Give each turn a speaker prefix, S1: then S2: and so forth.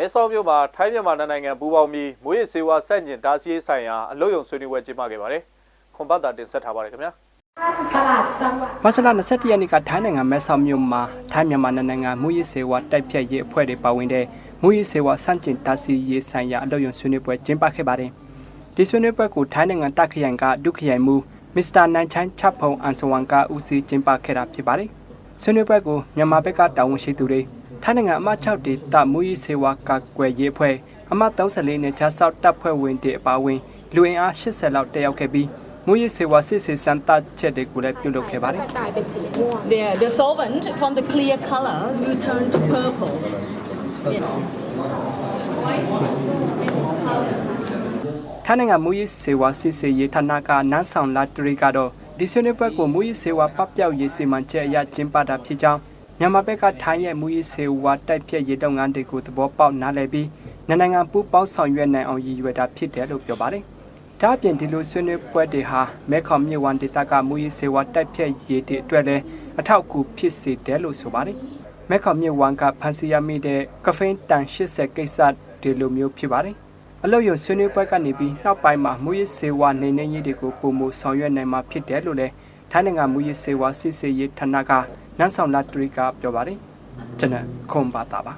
S1: မဲဆောက်မြို့မှာထိုင်းမြန်မာနိုင်ငံပူးပေါင်းပြီးမွေးရစေဝါဆန့်ကျင်ဒါစီရေးဆိုင်ရာအလုပ်ရုံဆွေးနွေးပွဲကျင်းပခဲ့ပါတယ်။ခွန်ပတ်တာတင်ဆက်ထားပါတယ်ခင်ဗျာ။
S2: မဆလာ21ရက်နေ့ကထိုင်းနိုင်ငံမဲဆောက်မြို့မှာထိုင်းမြန်မာနိုင်ငံမူရစ်စေဝါတိုက်ဖြတ်ရေးအဖွဲ့တွေပါဝင်တဲ့မူရစ်စေဝါစန့်ကျင်တာစီရေးဆိုင်ရာအလုပ်ရုံဆွေးနွေးပွဲကျင်းပခဲ့ပါတယ်။ဒီဆွေးနွေးပွဲကိုထိုင်းနိုင်ငံတခရိုင်ကဒုခရိုင်မူမစ္စတာနိုင်ချန်ချဖုံအန်ဆဝန်ကဦးစီးကျင်းပခဲ့တာဖြစ်ပါတယ်။ဆွေးနွေးပွဲကိုမြန်မာဘက်ကတာဝန်ရှိသူတွေ ထိုင်းနိုင်ငံအမှတ်6ဒေသမူရီစေဝါကာကွယ်ရေးအဖွဲ့အမှတ်34နဲ့ခြားဆောက်တပ်ဖွဲ့ဝင်တွေအပါအဝင်လူအင်အား80လောက်တက်ရောက်ခဲ့ပြီးမူရီစေဝါစစ်ဆေးစမ်းသပ်ချက်တွေကိုလည်းပြုလုပ်ခဲ့ပါတယ်
S3: The the solvent from the clear color you turned purple you know
S2: ထိုင်းနိုင်ငံမူရီစေဝါစစ်ဆေးရေးဌာနကနန်းဆောင်လာတရီကတော့ဒီဆွေးနွေးပွဲကိုမူရီစေဝါပပျောက်ရေးစီမံချက်အရကျင်းပတာဖြစ်ကြောင်း မြန်မာဘက်ကထိုင်းရဲ့မူရစ်စေဝါတိုက်ဖြတ်ရေးလုပ်ငန်းတွေကိုသဘောပေါက်နားလည်ပြီးနှစ်နိုင်ငံပူးပေါင်းဆောင်ရွက်နိုင်အောင်ရည်ရွယ်တာဖြစ်တယ်လို့ပြောပါတယ်။ဒါအပြင်ဒီလိုဆွေးနွေးပွဲတွေဟာမဲခေါင်မြေဝန်ဒေသကမူရစ်စေဝါတိုက်ဖြတ်ရေးတွေအတွက်လည်းအထောက်အကူဖြစ်စေတယ်လို့ဆိုပါတယ်။မဲခေါင်မြေဝန်ကဖန်စီရမိတဲ့ကဖိန်းတန်80ကိစ္စဒီလိုမျိုးဖြစ်ပါတယ်။အလုပ်ရုံဆွေးနွေးပွဲကနေပြီးနောက်ပိုင်းမှာမူရစ်စေဝါနေနေရေးတွေကိုပုံမဆောင်ရွက်နိုင်မှာဖြစ်တယ်လို့လည်း ထိုင်းနိုင်ငံမူရစ်စေဝါစစ်ဆေးရေးဌာနကနန်းဆောင်လာတရီကပြောပါတယ်ကျွန်တော်ခွန်ပါတာပါ